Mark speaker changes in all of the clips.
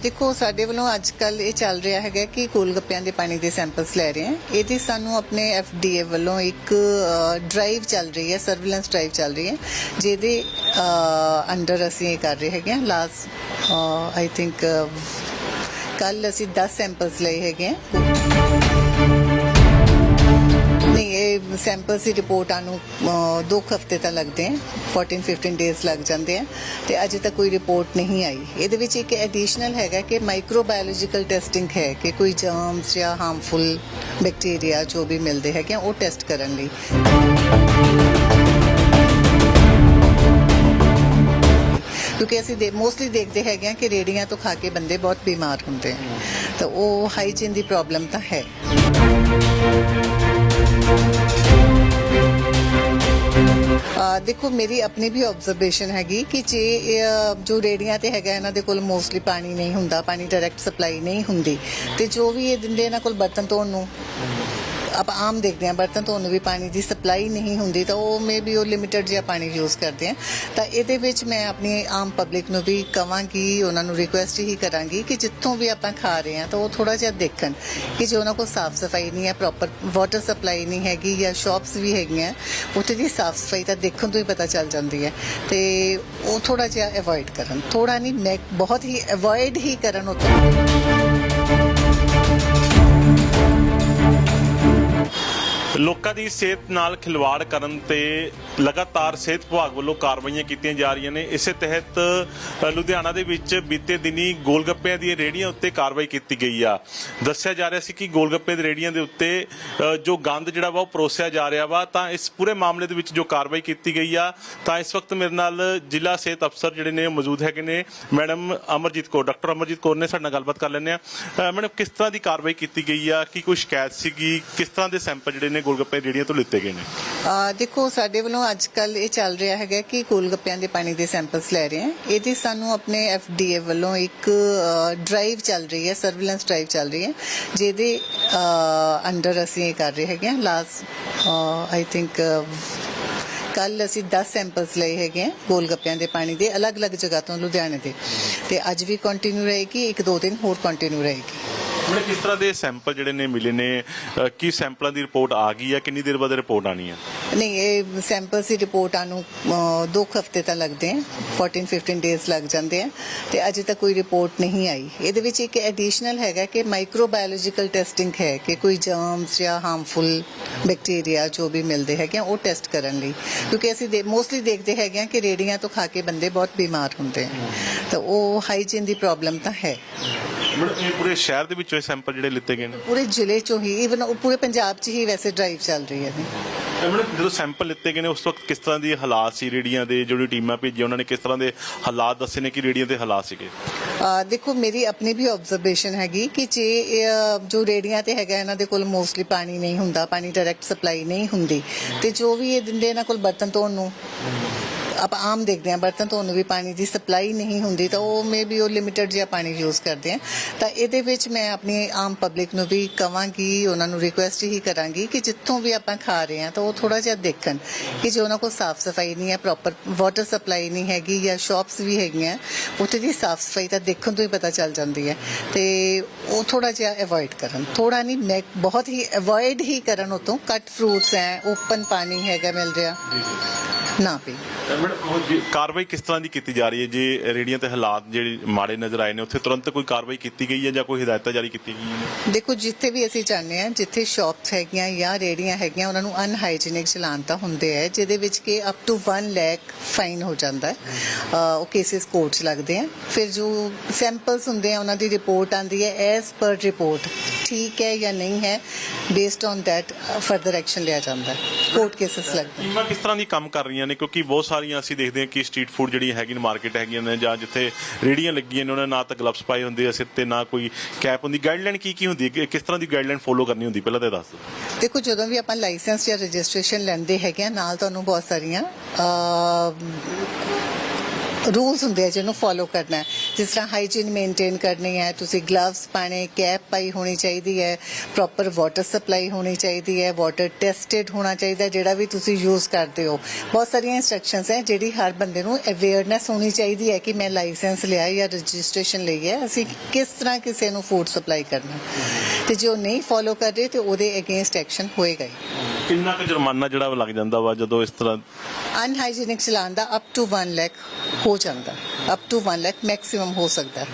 Speaker 1: ਦੇਖੋ, ਸਾਡੇ ਵੱਲੋਂ ਅੱਜ ਕੱਲ ਇਹ ਚੱਲ ਰਿਹਾ ਹੈਗਾ ਕਿ ਗੋਲਗੱਪਿਆਂ ਦੇ ਪਾਣੀ ਦੇ ਸੈਂਪਲਸ ਲੈ ਰਹੇ ਹਾਂ। ਇਹਦੀ ਸਾਨੂੰ ਆਪਣੇ ਐਫਡੀਏ ਵੱਲੋਂ ਇੱਕ ਡਰਾਈਵ ਚੱਲ ਰਹੀ ਹੈ ਸਰਵੇਲੈਂਸ ਡਰਾਈਵ ਚੱਲ ਰਹੀ ਹੈ, ਜਿਹਦੇ ਅੰਡਰ ਅਸੀਂ ਇਹ ਕਰ ਰਹੇ ਹੈਗੇ ਹਾਂ। ਲਾਸਟ ਆਈ ਥਿੰਕ ਕੱਲ ਅਸੀਂ 10 ਸੈਂਪਲਸ ਲਏ ਹੈਗੇ ਹਾਂ। ਇਹ ਸੈਂਪਲਸ ਦੀ ਰਿਪੋਰਟਾਂ ਨੂੰ ਅਹ, ਦੋ ਕੁ ਹਫ਼ਤੇ ਤਾਂ ਲੱਗਦੇ ਹੈ 14 15 ਡੇਜ਼ ਲੱਗ ਜਾਂਦੇ ਆ ਤੇ ਅਜੇ ਤੱਕ ਕੋਈ ਰਿਪੋਰਟ ਨਹੀਂ ਆਈ। ਇਹਦੇ ਵਿੱਚ ਇੱਕ ਐਡੀਸ਼ਨਲ ਹੈਗਾ ਕਿ ਮਾਈਕਰੋਬਾਇਓਲੋਜੀਕਲ ਟੈਸਟਿੰਗ ਹੈ ਕਿ ਕੋਈ ਜਰਮਸ ਜਾਂ ਹਾਰਮਫੁਲ ਬੈਕਟੀਰੀਆ ਜੋ ਵੀ ਮਿਲਦੇ ਹੈਗੇ ਆ, ਉਹ ਟੈਸਟ ਕਰਨ ਲਈ। ਕਿਉਂਕਿ ਅਸੀਂ ਦੇ ਮੋਸਟਲੀ ਦੇਖਦੇ ਹੈਗੇ ਆ ਕਿ ਰੇੜੀਆਂ ਤੋਂ ਖਾ ਕੇ ਬੰਦੇ ਬਹੁਤ ਬਿਮਾਰ ਹੁੰਦੇ ਆ ਤਾਂ ਉਹ ਹਾਈਜੀਨ ਦੀ ਪ੍ਰੋਬਲਮ ਤਾਂ ਹੈ। ਦੇਖੋ ਮੇਰੀ ਆਪਣੀ ਵੀ ਆਬਜ਼ਰਵੇਸ਼ਨ ਹੈਗੀ ਕਿ ਜੇ ਇਹ, ਜੋ ਰੇੜੀਆਂ ਤੇ ਹੈਗਾ ਇਹਨਾਂ ਦੇ ਕੋਲ ਮੋਸਟਲੀ ਪਾਣੀ ਨਹੀਂ ਹੁੰਦਾ ਪਾਣੀ ਡਾਇਰੈਕਟ ਸਪਲਾਈ ਨਹੀਂ ਹੁੰਦੀ। ਤੇ ਜੋ ਵੀ ਇਹ ਦਿੰਦੇ ਇਹਨਾਂ ਕੋਲ ਬਰਤਨ ਧੋਣ ਨੂੰ ਆਪਾਂ ਆਮ ਦੇਖਦੇ ਹਾਂ, ਬਰਤਨ ਧੋਣ ਨੂੰ ਵੀ ਪਾਣੀ ਦੀ ਸਪਲਾਈ ਨਹੀਂ ਹੁੰਦੀ, ਤਾਂ ਉਹ ਮੇ ਵੀ ਉਹ ਲਿਮਿਟਡ ਜਿਹਾ ਪਾਣੀ ਯੂਜ਼ ਕਰਦੇ ਆ ਤਾਂ ਇਹਦੇ ਵਿੱਚ ਮੈਂ ਆਪਣੀ ਆਮ ਪਬਲਿਕ ਨੂੰ ਵੀ ਕਵਾਂਗੀ, ਉਹਨਾਂ ਨੂੰ ਰਿਕੁਐਸਟ ਹੀ ਕਰਾਂਗੀ ਕਿ ਜਿੱਥੋਂ ਵੀ ਆਪਾਂ ਖਾ ਰਹੇ ਹਾਂ, ਤਾਂ ਉਹ ਥੋੜਾ ਜਿਹਾ ਦੇਖਣ ਕਿ ਜੇ ਉਹਨਾਂ ਕੋਲ ਸਾਫ਼ ਸਫ਼ਾਈ ਨਹੀਂ ਹੈ ਪ੍ਰੋਪਰ ਵਾਟਰ ਸਪਲਾਈ ਨਹੀਂ ਹੈਗੀ ਜਾਂ ਸ਼ਾਪਸ ਵੀ ਹੈਗੀਆਂ, ਉੱਥੇ ਦੀ ਸਾਫ਼ ਸਫ਼ਾਈ ਤਾਂ ਦੇਖਣ ਤੋਂ ਹੀ ਪਤਾ ਚੱਲ ਜਾਂਦੀ ਹੈ। ਤੇ ਉਹ ਥੋੜਾ ਜਿਹਾ ਅਵੋਇਡ ਕਰਨ। ਥੋੜਾ ਨਹੀਂ, ਮੈਂ ਬਹੁਤ ਹੀ ਅਵੋਇਡ ਹੀ ਕਰਨ ਉੱਥੇ।
Speaker 2: ਲੋਕਾਂ ਦੀ ਸਿਹਤ ਨਾਲ ਖਿਲਵਾੜ ਕਰਨ ਤੇ ਲਗਾਤਾਰ ਸਿਹਤ ਵਿਭਾਗ ਵੱਲੋਂ ਕਾਰਵਾਈਆਂ ਕੀਤੀਆਂ ਜਾ ਰਹੀਆਂ ਨੇ। ਇਸੇ ਤਹਿਤ ਲੁਧਿਆਣਾ ਦੇ ਵਿੱਚ ਬੀਤੇ ਦਿਨੀ ਗੋਲਗੱਪਿਆਂ ਦੀ ਰੇਹੜੀਆਂ ਉੱਤੇ ਕਾਰਵਾਈ ਕੀਤੀ ਗਈ ਆ। ਦੱਸਿਆ ਜਾ ਰਿਹਾ ਸੀ ਕਿ ਗੋਲਗੱਪੇ ਦੀ ਰੇਹੜੀਆਂ ਦੇ ਉੱਤੇ ਜੋ ਗੰਦ ਜਿਹੜਾ ਵਾ ਉਹ ਪਰੋਸਿਆ ਜਾ ਰਿਹਾ ਵਾ। ਤਾਂ ਇਸ ਪੂਰੇ ਮਾਮਲੇ ਦੇ ਵਿੱਚ ਜੋ ਕਾਰਵਾਈ ਕੀਤੀ ਗਈ ਆ, ਤਾਂ ਇਸ ਵਕਤ ਮੇਰੇ ਨਾਲ ਜ਼ਿਲ੍ਹਾ ਸਿਹਤ ਅਫਸਰ ਜਿਹੜੇ ਨੇ ਉਹ ਮੌਜੂਦ ਹੈਗੇ ਨੇ। ਮੈਡਮ ਅਮਰਜੀਤ ਕੌਰ, ਡਾਕਟਰ ਅਮਰਜੀਤ ਕੌਰ ਨੇ ਸਾਡੇ ਨਾਲ ਗੱਲਬਾਤ ਕਰ ਲੈਂਦੇ ਆ ਮੈਡਮ, ਕਿਸ ਤਰ੍ਹਾਂ ਦੀ ਕਾਰਵਾਈ ਕੀਤੀ ਗਈ ਆ? ਕੀ ਕੋਈ ਸ਼ਿਕਾਇਤ ਸੀਗੀ? ਕਿਸ ਤਰ੍ਹਾਂ ਦੇ ਸੈਂਪਲ ਜਿਹੜੇ ਨੇ ਗੋਲਗੱਪੇ ਰੇਹੜੀਆਂ ਤੋਂ ਲਿੱਤੇ ਗਏ ਨੇ?
Speaker 1: ਆ ਦੇਖੋ, ਸਾਡੇ ਵੱਲੋਂ ਅੱਜ ਕੱਲ ਇਹ ਚੱਲ ਰਿਹਾ ਹੈਗਾ ਕਿ ਗੋਲਗੱਪਿਆਂ ਦੇ ਪਾਣੀ ਦੇ ਸੈਂਪਲਸ ਲੈ ਰਹੇ ਹਾਂ। ਇਹਦੀ ਸਾਨੂੰ ਆਪਣੇ ਐਫਡੀਏ ਵੱਲੋਂ ਇੱਕ ਡਰਾਈਵ ਚੱਲ ਰਹੀ ਹੈ ਸਰਵੇਲੈਂਸ ਡਰਾਈਵ ਚੱਲ ਰਹੀ ਹੈ, ਜਿਹਦੇ ਅੰਡਰ ਅਸੀਂ ਇਹ ਕਰ ਰਹੇ ਹੈਗੇ ਹਾਂ। ਲਾਸਟ ਆਈ ਥਿੰਕ ਕੱਲ ਅਸੀਂ 10 ਸੈਂਪਲਸ ਲਏ ਹੈਗੇ ਆ ਗੋਲਗੱਪਿਆਂ ਦੇ ਪਾਣੀ ਦੇ ਅਲੱਗ-ਅਲੱਗ ਜਗ੍ਹਾ ਤੋਂ ਲੁਧਿਆਣੇ ਦੇ। ਤੇ ਅੱਜ ਵੀ ਕੰਟੀਨਿਊ ਰਹੇਗੀ, ਇੱਕ ਦੋ ਦਿਨ ਹੋਰ ਕੰਟੀਨਿਊ ਰਹੇਗੀ।
Speaker 2: ਮੈਡਮ ਕਿਸ ਤਰ੍ਹਾਂ ਦੇ ਸੈਂਪਲ ਜਿਹੜੇ ਨੇ ਮਿਲੇ ਨੇ ਅ, ਕੀ ਸੈਂਪਲਾਂ ਦੀ ਰਿਪੋਰਟ ਆ ਗਈ ਆ ਕਿੰਨੀ ਦੇਰ ਬਾਅਦ ਰਿਪੋਰਟ ਆਣੀ ਆ
Speaker 1: ਨਹੀਂ ਇਹ ਸੈਂਪਲਸ ਦੀ ਰਿਪੋਰਟਾਂ ਨੂੰ ਅਹ, ਹਫ਼ਤੇ ਤਾਂ ਲੱਗਦੇ ਆ 14 15 ਡੇਜ਼ ਲੱਗ ਜਾਂਦੇ ਆ ਤੇ ਅਜੇ ਤੱਕ ਕੋਈ ਰਿਪੋਰਟ ਨਹੀਂ ਆਈ। ਇਹਦੇ ਵਿੱਚ ਇੱਕ ਐਡੀਸ਼ਨਲ ਹੈਗਾ ਕਿ ਮਾਈਕਰੋਬਾਇਓਲੋਜੀਕਲ ਟੈਸਟਿੰਗ ਹੈ ਕਿ ਕੋਈ ਜਰਮਸ ਜਾਂ ਹਾਰਮਫੁਲ ਬੈਕਟੀਰੀਆ ਜੋ ਵੀ ਮਿਲਦੇ ਹੈਗੇ ਆ, ਉਹ ਟੈਸਟ ਕਰਨ ਲਈ। ਕਿਉਂਕਿ ਅਸੀਂ ਮੋਸਟਲੀ ਦੇਖਦੇ ਹੈਗੇ ਆ ਕਿ ਰੇੜੀਆਂ ਤੋਂ ਖਾ ਕੇ ਬੰਦੇ ਬਹੁਤ ਬਿਮਾਰ ਹੁੰਦੇ ਹੈ ਤਾਂ ਉਹ ਹਾਈਜੀਨ ਦੀ ਪ੍ਰੋਬਲਮ ਤਾਂ ਹੈ।
Speaker 2: ਇਹ ਪੂਰੇ ਸ਼ਹਿਰ ਦੇ ਵਿੱਚੋਂ ਇਹ ਸੈਂਪਲ ਜਿਹੜੇ ਲਿੱਤੇ ਗਏ ਨੇ?
Speaker 1: ਪੂਰੇ ਜ਼ਿਲ੍ਹੇ ਚੋਂ ਹੀ ਇਵਨ ਪੂਰੇ ਪੰਜਾਬ 'ਚ ਹੀ ਵੈਸੇ ਡਰਾਈਵ ਚੱਲ ਰਹੀ ਹੈ।
Speaker 2: ਤੇ ਮੈਡਮ ਜਦੋਂ ਸੈਂਪਲ ਲਿੱਤੇ ਗਏ ਨੇ ਉਸ ਵਕਤ ਕਿਸ ਤਰ੍ਹਾਂ ਦੀ ਹਾਲਾਤ ਸੀ ਰੇੜੀਆਂ ਦੇ ਜਿਹੜੀ ਟੀਮਾਂ ਭੇਜੀਆਂ ਉਹਨਾਂ ਨੇ ਕਿਸ ਤਰ੍ਹਾਂ ਦੇ ਹਾਲਾਤ ਦੱਸੇ ਨੇ ਕਿ ਰੇੜੀਆਂ ਦੇ ਹਾਲਾਤ ਸੀਗੇ?
Speaker 1: ਅਹ ਦੇਖੋ ਮੇਰੀ ਆਪਣੀ ਵੀ ਆਬਜ਼ਰਵੇਸ਼ਨ ਹੈਗੀ ਕਿ ਜੇ ਇਹ, ਜੋ ਰੇੜੀਆਂ ਤੇ ਹੈਗਾ ਇਹਨਾਂ ਦੇ ਕੋਲ ਮੋਸਟਲੀ ਪਾਣੀ ਨਹੀਂ ਹੁੰਦਾ ਪਾਣੀ ਡਾਇਰੈਕਟ ਸਪਲਾਈ ਨਹੀਂ ਹੁੰਦੀ। ਤੇ ਜੋ ਵੀ ਇਹ ਦਿੰਦੇ ਇਹਨਾਂ ਕੋਲ ਬਰਤਨ ਧੋਣ ਨੂੰ। ਆਪਾਂ ਆਮ ਦੇਖਦੇ ਹਾਂ, ਬਰਤਨ ਧੋਣ ਨੂੰ ਵੀ ਪਾਣੀ ਦੀ ਸਪਲਾਈ ਨਹੀਂ ਹੁੰਦੀ, ਤਾਂ ਉਹ ਮੇ ਵੀ ਉਹ ਲਿਮਿਟਡ ਜਿਹਾ ਪਾਣੀ ਯੂਜ਼ ਕਰਦੇ ਆ ਤਾਂ ਇਹਦੇ ਵਿੱਚ ਮੈਂ ਆਪਣੀ ਆਮ ਪਬਲਿਕ ਨੂੰ ਵੀ ਕਵਾਂਗੀ, ਉਹਨਾਂ ਨੂੰ ਰਿਕੁਐਸਟ ਹੀ ਕਰਾਂਗੀ ਕਿ ਜਿੱਥੋਂ ਵੀ ਆਪਾਂ ਖਾ ਰਹੇ ਹਾਂ, ਤਾਂ ਉਹ ਥੋੜਾ ਜਿਹਾ ਦੇਖਣ ਕਿ ਜੇ ਉਹਨਾਂ ਕੋਲ ਸਾਫ਼ ਸਫ਼ਾਈ ਨਹੀਂ ਹੈ ਪ੍ਰੋਪਰ ਵਾਟਰ ਸਪਲਾਈ ਨਹੀਂ ਹੈਗੀ ਜਾਂ ਸ਼ਾਪਸ ਵੀ ਹੈਗੀਆਂ, ਉੱਥੇ ਦੀ ਸਾਫ਼ ਸਫ਼ਾਈ ਤਾਂ ਦੇਖਣ ਤੋਂ ਹੀ ਪਤਾ ਚੱਲ ਜਾਂਦੀ ਹੈ। ਤੇ ਉਹ ਥੋੜਾ ਜਿਹਾ ਅਵੋਇਡ ਕਰਨ। ਥੋੜਾ ਨਹੀਂ, ਮੈਂ ਬਹੁਤ ਹੀ ਅਵੋਇਡ ਹੀ ਕਰਨ ਉਤੋਂ। ਕੱਟ ਫਰੂਟਸ ਹੈ ਓਪਨ ਪਾਣੀ ਹੈਗਾ ਮਿਲ ਰਿਹਾ। ਨਾ ਪੀ
Speaker 2: ਮੈਡਮ ਉਹ ਜੀ ਕਾਰਵਾਈ ਕਿਸ ਤਰ੍ਹਾਂ ਦੀ ਕੀਤੀ ਜਾ ਰਹੀ ਹੈ? ਜੇ ਰੇੜੀਆਂ ਤੇ ਹਾਲਾਤ ਜਿਹੜੇ ਮਾੜੇ ਨਜ਼ਰ ਆਏ ਨੇ ਉੱਥੇ ਤੁਰੰਤ ਕੋਈ ਕਾਰਵਾਈ ਕੀਤੀ ਗਈ ਹੈ ਜਾਂ ਕੋਈ ਹਦਾਇਤਾਂ ਜਾਰੀ ਕੀਤੀ ਗਈਆਂ ਨੇ?
Speaker 1: ਦੇਖੋ ਜਿੱਥੇ ਵੀ ਅਸੀਂ ਚਾਹੁੰਦੇ ਹਾਂ ਜਿੱਥੇ ਸ਼ਾਪਸ ਹੈਗੀਆਂ ਜਾਂ ਰੇੜੀਆਂ ਹੈਗੀਆਂ ਉਹਨਾਂ ਨੂੰ ਅਨਹਾਈਜੀਨਿਕ ਚਲਾਨ ਤਾਂ ਹੁੰਦੇ ਹੈ ਜਿਹਦੇ ਵਿੱਚ ਕਿ ਅਪ ਟੂ 1 ਲੱਖ ਫਾਈਨ ਹੋ ਜਾਂਦਾ ਹੈ। ਉਹ ਕੇਸਿਸ ਕੋਰਟ 'ਚ ਲੱਗਦੇ ਆ। ਫਿਰ ਜੋ ਸੈਂਪਲਸ ਹੁੰਦੇ ਆ ਉਹਨਾਂ ਦੀ ਰਿਪੋਰਟ ਆਂਦੀ ਹੈ ਐਸ ਪਰ ਰਿਪੋਰਟ ਠੀਕ ਹੈ ਜਾਂ ਨਹੀਂ ਹੈ based on that further action ਲਿਆ ਜਾਂਦਾ ਹੈ। ਕੋਰਟ ਕੇਸਿਸ ਲੱਗਦੇ
Speaker 2: ਟੀਮਾਂ ਕਿਸ ਤਰ੍ਹਾਂ ਦੀ ਕੰਮ ਕਰ ਰਹੀਆਂ ਨੇ? ਕਿਉਂਕਿ ਬਹੁਤ ਸਾਰੀਆਂ ਅਸੀਂ ਦੇਖਦੇ ਹਾਂ ਕਿ ਸਟਰੀਟ ਫੂਡ ਜਿਹੜੀ ਹੈਗੀ ਨੇ ਮਾਰਕੀਟ ਹੈਗੀਆਂ ਨੇ ਜਾਂ ਜਿੱਥੇ ਰੇੜੀਆਂ ਲੱਗੀਆਂ ਨੇ ਉਹਨਾਂ ਨੇ ਨਾ ਤਾਂ ਗਲਵਸ ਪਾਏ ਹੁੰਦੇ ਆ ਸਿਰ ਤੇ ਨਾ ਕੋਈ ਕੈਪ ਹੁੰਦੀ। ਗਾਈਡਲਾਈਨ ਕੀ ਕੀ ਹੁੰਦੀ ਹੈ? ਕਿ- ਕਿਸ ਤਰ੍ਹਾਂ ਦੀ ਗਾਈਡਲਾਈਨ ਫੋਲੋ ਕਰਨੀ ਹੁੰਦੀ? ਪਹਿਲਾਂ ਤਾਂ ਇਹ ਦੱਸ ਦਿਓ।
Speaker 1: ਦੇਖੋ ਜਦੋਂ ਵੀ ਆਪਾਂ ਲਾਇਸੈਂਸ ਜਾਂ ਰਜਿਸਟ੍ਰੇਸ਼ਨ ਲੈਂਦੇ ਹੈਗੇ ਆ ਨਾਲ ਤੁਹਾਨੂੰ ਬਹੁਤ ਸਾਰੀਆਂ ਰੂਲਸ ਹੁੰਦੇ ਆ ਜਿਹਨੂੰ ਫੋਲੋ ਕਰਨਾ ਹੈ। ਜਿਸ ਤਰ੍ਹਾਂ ਹਾਈਜੀਨ ਮੇਨਟੇਨ ਕਰਨੀ ਹੈ, ਤੁਸੀਂ ਗਲਵਸ ਪਾਣੇ ਕੈਪ ਪਾਈ ਹੋਣੀ ਚਾਹੀਦੀ ਹੈ ਪ੍ਰੋਪਰ ਵਾਟਰ ਸਪਲਾਈ ਹੋਣੀ ਚਾਹੀਦੀ ਹੈ ਵਾਟਰ ਟੈਸਟਡ ਹੋਣਾ ਚਾਹੀਦਾ ਜਿਹੜਾ ਵੀ ਤੁਸੀਂ ਯੂਜ਼ ਕਰਦੇ ਹੋ। ਬਹੁਤ ਸਾਰੀਆਂ ਇਨਸਟਰਕਸ਼ਨਸ ਹੈ ਜਿਹੜੀ ਹਰ ਬੰਦੇ ਨੂੰ ਅਵੇਅਰਨੈਸ ਹੋਣੀ ਚਾਹੀਦੀ ਹੈ ਕਿ ਮੈਂ ਲਾਇਸੈਂਸ ਲਿਆ ਜਾਂ ਰਜਿਸਟ੍ਰੇਸ਼ਨ ਲਈ ਹੈ, ਅਸੀਂ ਕਿਸ ਤਰ੍ਹਾਂ ਕਿਸੇ ਨੂੰ ਫੂਡ ਸਪਲਾਈ ਕਰਨਾ ਤੇ ਜੋ ਨਹੀਂ ਫੋਲੋ ਕਰ ਰਹੇ, ਤੇ ਉਹਦੇ ਅਗੇਂਸਟ ਐਕਸ਼ਨ ਹੋਏਗਾ
Speaker 2: ਕਿੰਨਾ ਕੁ ਜੁਰਮਾਨਾ ਜਿਹੜਾ ਲੱਗ ਜਾਂਦਾ ਵਾ ਜਦੋਂ ਇਸ ਤਰ੍ਹਾਂ
Speaker 1: ਅਨਹਾਈਜੀਨਿਕ ਚਲਾਉਣ ਦਾ ਅਪ ਟੂ 1 ਲੱਖ ਹੋ ਜਾਂਦਾ। ਅਪ ਟੂ 1 ਲੱਖ ਮੈਕਸਿਮਮ ਹੋ ਸਕਦਾ।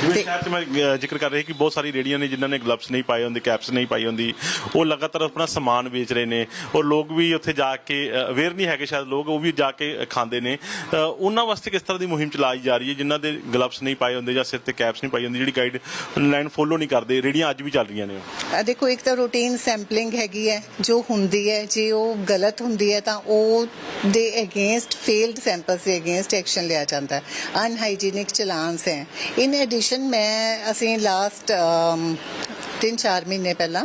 Speaker 2: ਜਿਵੇਂ ਸ਼ਹਿਰ 'ਚ ਮੈਂ ਅਹ, ਜ਼ਿਕਰ ਕਰ ਰਿਹਾ ਕਿ ਬਹੁਤ ਸਾਰੀ ਰੇੜੀਆਂ ਨੇ ਜਿਨ੍ਹਾਂ ਨੇ ਗਲਵਸ ਨਹੀਂ ਪਾਏ ਹੁੰਦੇ ਕੈਪਸ ਨਹੀਂ ਪਾਈ ਹੁੰਦੀ। ਉਹ ਲਗਾਤਾਰ ਆਪਣਾ ਸਮਾਨ ਵੇਚ ਰਹੇ ਨੇ ਔਰ ਲੋਕ ਵੀ ਉੱਥੇ ਜਾ ਕੇ ਅਵੇਅਰ ਨਹੀਂ ਹੈਗੇ ਸ਼ਾਇਦ ਲੋਕ ਉਹ ਵੀ ਜਾ ਕੇ ਖਾਂਦੇ ਨੇ। ਉਹਨਾਂ ਵਾਸਤੇ ਕਿਸ ਤਰ੍ਹਾਂ ਦੀ ਮੁਹਿੰਮ ਚਲਾਈ ਜਾ ਰਹੀ ਹੈ ਜਿਨ੍ਹਾਂ ਦੇ ਗਲਵਸ ਨਹੀਂ ਪਾਏ ਹੁੰਦੇ ਜਾਂ ਸਿਰ ਤੇ ਕੈਪਸ ਨਹੀਂ ਪਾਈ ਹੁੰਦੀ ਜਿਹੜੀ ਗਾਈਡ ਲਾਈਨ ਫੋਲੋ ਨਹੀਂ ਕਰਦੇ ਰੇੜੀਆਂ ਅੱਜ ਵੀ ਚੱਲ ਰਹੀਆਂ ਨੇ
Speaker 1: ਆ ਦੇਖੋ ਇੱਕ ਤਾਂ ਰੂਟੀਨ ਸੈਂਪਲਿੰਗ ਹੈਗੀ ਹੈ ਜੋ ਹੁੰਦੀ ਹੈ ਜੇ ਉਹ ਗਲਤ ਹੁੰਦੀ ਹੈ ਤਾਂ ਉਹ ਦੇ ਅਗੇਂਸਟ ਫੇਲਡ ਸੈਂਪਲਸ ਦੇ ਅਗੇਂਸਟ ਐਕਸ਼ਨ ਲਿਆ ਜਾਂਦਾ ਹੈ। ਅਨਹਾਈਜੀਨਿਕ ਚਲਾਨਸ ਹੈ। ਇਨ ਐਡੀਸ਼ਨ ਮੈਂ ਅਸੀਂ ਲਾਸਟ 3-4 ਮਹੀਨੇ ਪਹਿਲਾਂ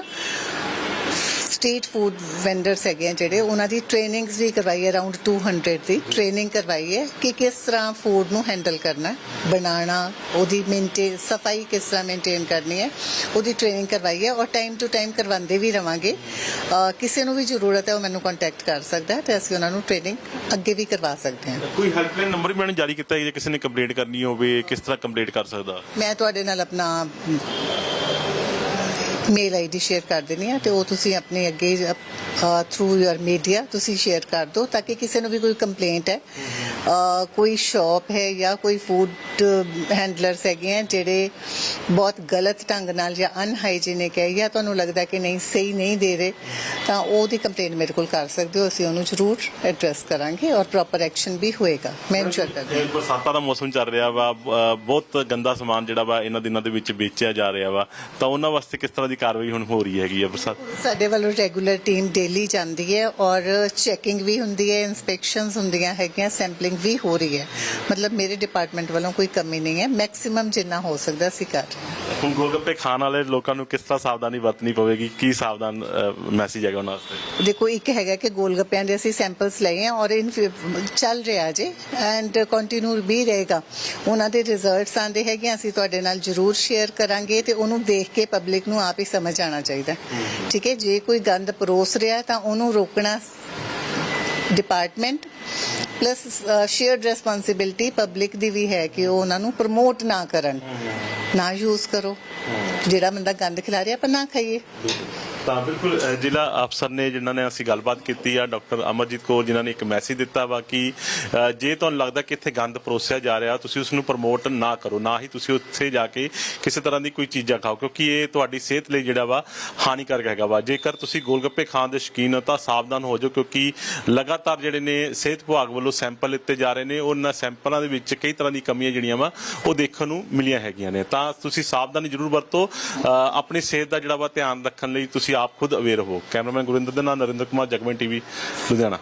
Speaker 1: ਸਟਰੀਟ ਫੂਡ ਵੈਂਡਰਸ ਹੈਗੇ ਆ ਜਿਹੜੇ ਉਹਨਾਂ ਦੀ ਟ੍ਰੇਨਿੰਗਸ ਵੀ ਕਰਵਾਈ ਹੈ ਅਰਾਊਂਡ 200 ਦੀ ਟ੍ਰੇਨਿੰਗ ਕਰਵਾਈ ਹੈ ਕਿ ਕਿਸ ਤਰ੍ਹਾਂ ਫੂਡ ਨੂੰ ਹੈਂਡਲ ਕਰਨਾ ਬਣਾਉਣਾ ਉਹਦੀ ਮੇਨਟੇਨ ਸਫ਼ਾਈ ਕਿਸ ਤਰ੍ਹਾਂ ਮੇਨਟੇਨ ਕਰਨੀ ਹੈ ਉਹਦੀ ਟ੍ਰੇਨਿੰਗ ਕਰਵਾਈ ਹੈ ਔਰ ਟਾਈਮ ਟੂ ਟਾਈਮ ਕਰਵਾਉਂਦੇ ਵੀ ਰਵਾਂਗੇ। ਕਿਸੇ ਨੂੰ ਵੀ ਜ਼ਰੂਰਤ ਹੈ ਉਹ ਮੈਨੂੰ ਕੰਟੈਕਟ ਕਰ ਸਕਦਾ ਹੈ ਤੇ ਅਸੀਂ ਉਹਨਾਂ ਨੂੰ ਟ੍ਰੇਨਿੰਗ ਅੱਗੇ ਵੀ ਕਰਵਾ ਸਕਦੇ ਹਾਂ।
Speaker 2: ਕੋਈ ਹੈਲਪਲਾਈਨ ਨੰਬਰ ਵੀ ਮੈਨੂੰ ਜਾਰੀ ਕੀਤਾ ਹੈ ਜੇ ਕਿਸੇ ਨੇ ਕੰਪਲੇਂਟ ਕਰਨੀ ਹੋਵੇ ਕਿਸ ਤਰ੍ਹਾਂ ਕੰਪਲੇਂਟ ਕਰ ਸਕਦਾ?
Speaker 1: ਮੈਂ ਤੁਹਾਡੇ ਨਾਲ ਆਪਣਾ ਮੇਲ ਆਈਡੀ ਸ਼ੇਅਰ ਕਰ ਦੇਣੀ ਹੈ ਤੇ ਉਹ ਤੁਸੀਂ ਆਪਣੇ ਅੱਗੇ ਥਰੂ ਯੂਰ ਮੀਡੀਆ ਤੁਸੀਂ ਸ਼ੇਅਰ ਕਰ ਦਿਓ ਤਾਂ ਕਿ ਕਿਸੇ ਨੂੰ ਵੀ ਕੋਈ ਕੰਪਲੇਂਟ ਹੈ ਕੋਈ ਸ਼ਾਪ ਹੈ ਜਾਂ ਕੋਈ ਫੂਡ ਹੈਂਡਲਰਸ ਹੈਗੇ ਆ ਜਿਹੜੇ ਬਹੁਤ ਗਲਤ ਢੰਗ ਨਾਲ ਜਾਂ ਅਨਹਾਈਜੀਨਿਕ ਹੈ ਜਾਂ ਤੁਹਾਨੂੰ ਲੱਗਦਾ ਕਿ ਨਹੀਂ ਸਹੀ ਨਹੀਂ ਦੇ ਰਹੇ ਤਾਂ ਉਹਦੀ ਕੰਪਲੇਂਟ ਮੇਰੇ ਕੋਲ ਕਰ ਸਕਦੇ ਹੋ ਅਸੀਂ ਉਹਨੂੰ ਜ਼ਰੂਰ ਐਡਰੈਸ ਕਰਾਂਗੇ ਔਰ ਪ੍ਰੋਪਰ ਐਕਸ਼ਨ ਵੀ ਹੋਏਗਾ ਮੈਂ ਇਨਸ਼ੋਰ ਕਰਦੀ
Speaker 2: ਇਹ ਬਰਸਾਤਾਂ ਦਾ ਮੌਸਮ ਚੱਲ ਰਿਹਾ ਵਾ ਬਹੁਤ ਗੰਦਾ ਸਮਾਨ ਜਿਹੜਾ ਵਾ ਇਹਨਾਂ ਦਿਨਾਂ ਦੇ ਵਿੱਚ ਵੇਚਿਆ ਜਾ ਰਿਹਾ ਵਾ ਤਾਂ ਉਹਨਾਂ ਵਾਸਤੇ ਕਿਸ ਤਰ੍ਹਾਂ ਦੀ ਕਾਰਵਾਈ ਹੁਣ ਹੋ ਰਹੀ ਹੈਗੀ ਆ ਬਰਸਾਤ
Speaker 1: ਸਾਡੇ ਵੱਲੋਂ ਰੈਗੂਲਰ ਟੀਮ ਡੇਲੀ ਜਾਂਦੀ ਹੈ ਔਰ ਚੈਕਿੰਗ ਵੀ ਹੁੰਦੀ ਹੈ ਇਨਸਪੈਕਸ਼ਨਸ ਹੁੰਦੀਆਂ ਹੈਗੀਆਂ ਸੈਂਪਲਿੰਗ ਵੀ ਹੋ ਰਹੀ ਹੈ। ਮਤਲਬ ਮੇਰੇ ਡਿਪਾਰਟਮੈਂਟ ਵੱਲੋਂ ਕੋਈ ਕਮੀ ਨਹੀਂ ਹੈ। ਮੈਕਸਿਮਮ ਜਿੰਨਾ ਹੋ ਸਕਦਾ ਅਸੀਂ ਕਰ ਰਹੇ ਹਾਂ।
Speaker 2: ਹੁਣ ਗੋਲਗੱਪੇ ਖਾਣ ਵਾਲੇ ਲੋਕਾਂ ਨੂੰ ਕਿਸ ਤਰ੍ਹਾਂ ਸਾਵਧਾਨੀ ਵਰਤਣੀ ਪਵੇਗੀ? ਕੀ ਸਾਵਧਾਨ ਮੈਸੇਜ ਹੈਗਾ ਉਹਨਾਂ ਵਾਸਤੇ?
Speaker 1: ਦੇਖੋ ਇੱਕ ਹੈਗਾ ਕਿ ਗੋਲ ਗੱਪਿਆਂ ਦੇ ਅਸੀਂ ਸੈਂਪਲਸ ਲਏ ਆ ਔਰ ਇਨ ਚੱਲ ਰਿਹਾ ਜੇ ਐਂਡ ਕੰਟੀਨਿਊ ਵੀ ਰਹੇਗਾ। ਉਹਨਾਂ ਦੇ ਰਿਜ਼ਲਟਸ ਆਂਦੇ ਹੈਗੇ ਅਸੀਂ ਤੁਹਾਡੇ ਨਾਲ ਜ਼ਰੂਰ ਸ਼ੇਅਰ ਕਰਾਂਗੇ ਤੇ ਉਹਨੂੰ ਦੇਖ ਕੇ ਪਬਲਿਕ ਨੂੰ ਆਪ ਹੀ ਸਮਝ ਆਣਾ ਚਾਹੀਦਾ। ਠੀਕ ਹੈ ਜੇ ਕੋਈ ਗੰਦ ਪਰੋਸ ਰਿਹਾ ਤਾਂ ਉਹਨੂੰ ਰੋਕਣਾ department plus shared responsibility public ਦੀ ਵੀ ਹੈ ਕਿ ਉਹ ਉਹਨਾਂ ਨੂੰ ਪ੍ਰਮੋਟ ਨਾ ਕਰਨ। ਨਾ ਯੂਜ਼ ਕਰੋ। ਜਿਹੜਾ ਬੰਦਾ ਗੰਦ ਖਿਲਾ ਰਿਹਾ ਆਪਾਂ ਨਾ ਖਾਈਏ।
Speaker 2: ਤਾਂ ਬਿਲਕੁਲ ਜ਼ਿਲ੍ਹਾ ਅਫਸਰ ਨੇ ਜਿਨ੍ਹਾਂ ਨੇ ਅਸੀਂ ਗੱਲਬਾਤ ਕੀਤੀ ਆ ਡਾਕਟਰ ਅਮਰਜੀਤ ਕੌਰ ਜਿਨ੍ਹਾਂ ਨੇ ਇੱਕ ਮੈਸੇਜ ਦਿੱਤਾ ਵਾ ਕਿ ਜੇ ਤੁਹਾਨੂੰ ਲੱਗਦਾ ਕਿ ਇੱਥੇ ਗੰਦ ਪਰੋਸਿਆ ਜਾ ਰਿਹਾ ਤੁਸੀਂ ਉਸ ਨੂੰ ਪ੍ਰਮੋਟ ਨਾ ਕਰੋ ਨਾ ਹੀ ਤੁਸੀਂ ਉੱਥੇ ਜਾ ਕੇ ਕਿਸੇ ਤਰ੍ਹਾਂ ਦੀ ਕੋਈ ਚੀਜ਼ਾਂ ਖਾਓ ਕਿਉਂਕਿ ਇਹ ਤੁਹਾਡੀ ਸਿਹਤ ਲਈ ਜਿਹੜਾ ਵਾ ਹਾਨੀਕਾਰਕ ਹੈਗਾ ਵਾ। ਜੇਕਰ ਤੁਸੀਂ ਗੋਲਗੱਪੇ ਖਾਣ ਦੇ ਸ਼ੌਕੀਨ ਹੋ ਤਾਂ ਸਾਵਧਾਨ ਹੋ ਜਾਓ ਕਿਉਂਕਿ ਲਗਾਤਾਰ ਜਿਹੜੇ ਨੇ ਸਿਹਤ ਵਿਭਾਗ ਵੱਲੋਂ ਸੈਂਪਲ ਲਿੱਤੇ ਜਾ ਰਹੇ ਨੇ ਉਹਨਾਂ ਸੈਂਪਲਾਂ ਦੇ ਵਿੱਚ ਕਈ ਤਰ੍ਹਾਂ ਦੀ ਕਮੀਆਂ ਜਿਹੜੀਆਂ ਵਾ ਉਹ ਦੇਖਣ ਨੂੰ ਮਿਲੀਆਂ ਹੈਗੀਆਂ ਨੇ। ਤਾਂ ਤੁਸੀਂ ਸਾਵਧਾਨੀ ਜ਼ਰੂਰ ਵਰਤੋ ਅਹ, ਆਪਣੀ ਸਿਹਤ ਦਾ ਜਿਹੜਾ ਵਾ ਧਿਆਨ ਰੱਖਣ ਲਈ ਤੁਸੀਂ ਤੁਸੀਂ ਆਪ ਖੁਦ ਅਵੇਅਰ ਹੋ। ਕੈਮਰਾਮੈਨ ਗੁਰਿੰਦਰ ਦੇ ਨਾਲ ਨਰਿੰਦਰ ਕੁਮਾਰ ਜਗਮਨ ਟੀਵੀ ਲੁਧਿਆਣਾ।